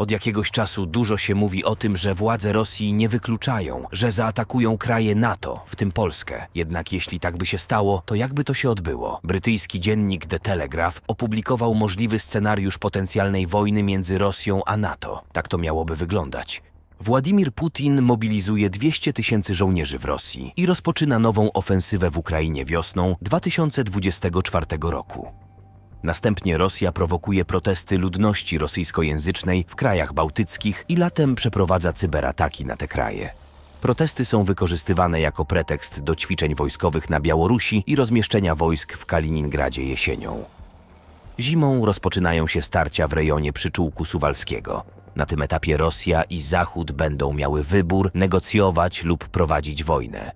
Od jakiegoś czasu dużo się mówi o tym, że władze Rosji nie wykluczają, że zaatakują kraje NATO, w tym Polskę. Jednak jeśli tak by się stało, to jakby to się odbyło? Brytyjski dziennik The Telegraph opublikował możliwy scenariusz potencjalnej wojny między Rosją a NATO. Tak to miałoby wyglądać. Władimir Putin mobilizuje 200 tysięcy żołnierzy w Rosji i rozpoczyna nową ofensywę w Ukrainie wiosną 2024 roku. Następnie Rosja prowokuje protesty ludności rosyjskojęzycznej w krajach bałtyckich i latem przeprowadza cyberataki na te kraje. Protesty są wykorzystywane jako pretekst do ćwiczeń wojskowych na Białorusi i rozmieszczenia wojsk w Kaliningradzie jesienią. Zimą rozpoczynają się starcia w rejonie przyczółku suwalskiego. Na tym etapie Rosja i Zachód będą miały wybór negocjować lub prowadzić wojnę.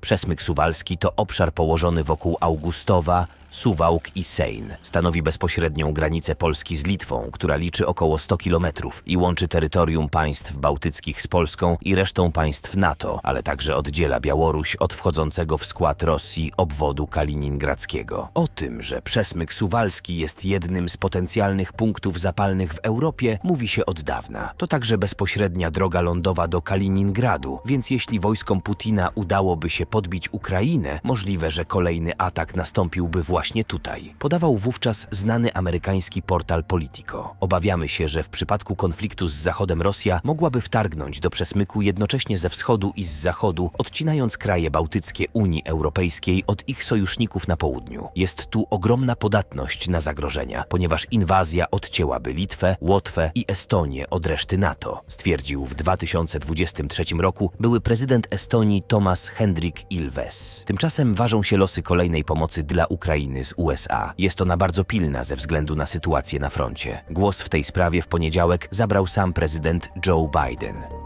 Przesmyk suwalski to obszar położony wokół Augustowa, Suwałk i Sejn. Stanowi bezpośrednią granicę Polski z Litwą, która liczy około 100 kilometrów i łączy terytorium państw bałtyckich z Polską i resztą państw NATO, ale także oddziela Białoruś od wchodzącego w skład Rosji obwodu kaliningradzkiego. O tym, że przesmyk suwalski jest jednym z potencjalnych punktów zapalnych w Europie, mówi się od dawna. To także bezpośrednia droga lądowa do Kaliningradu, więc jeśli wojskom Putina udałoby się podbić Ukrainę, możliwe, że kolejny atak nastąpiłby właśnie tutaj. Podawał wówczas znany amerykański portal Politico. Obawiamy się, że w przypadku konfliktu z Zachodem Rosja mogłaby wtargnąć do przesmyku jednocześnie ze wschodu i z zachodu, odcinając kraje bałtyckie Unii Europejskiej od ich sojuszników na południu. Jest tu ogromna podatność na zagrożenia, ponieważ inwazja odcięłaby Litwę, Łotwę i Estonię od reszty NATO, stwierdził w 2023 roku były prezydent Estonii Tomas Hendrik Ilves. Tymczasem ważą się losy kolejnej pomocy dla Ukrainy z USA. Jest ona bardzo pilna ze względu na sytuację na froncie. Głos w tej sprawie w poniedziałek zabrał sam prezydent Joe Biden.